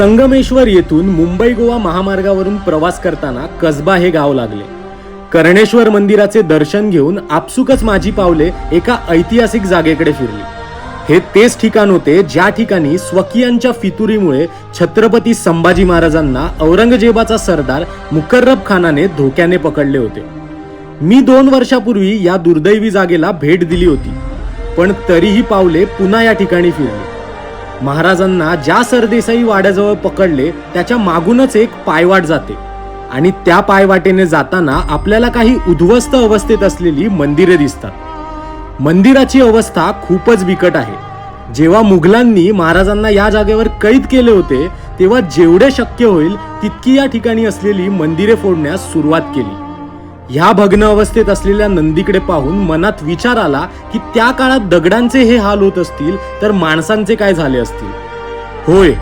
संगमेश्वर येथून मुंबई गोवा महामार्गावरून प्रवास करताना कसबा हे गाव लागले. कर्णेश्वर मंदिराचे दर्शन घेऊन आपसुकच माझी पावले एका ऐतिहासिक जागेकडे फिरली. हे तेच ठिकाण होते ज्या ठिकाणी स्वकीयांच्या फितुरीमुळे छत्रपती संभाजी महाराजांना औरंगजेबाचा सरदार मुकर्रब खानाने धोक्याने पकडले होते. मी दोन वर्षापूर्वी या दुर्दैवी जागेला भेट दिली होती पण तरीही पावले पुन्हा या ठिकाणी फिरली. महाराजांना ज्या सरदेसाई वाड्याजवळ पकडले त्याच्या मागूनच एक पायवाट जाते. आणि त्या पायवाटेने जाताना आपल्याला काही उद्ध्वस्त अवस्थेत असलेली मंदिरे दिसतात. मंदिराची अवस्था खूपच बिकट आहे. जेव्हा मुघलांनी महाराजांना या जागेवर कैद केले होते तेव्हा जेवढे शक्य होईल तितकी या ठिकाणी असलेली मंदिरे फोडण्यास सुरुवात केली. ह्या भग्न अवस्थेत असलेल्या नंदीकडे पाहून मनात विचार आला की त्या काळात दगडांचे हे हाल होत असतील तर माणसांचे काय झाले असतील? होय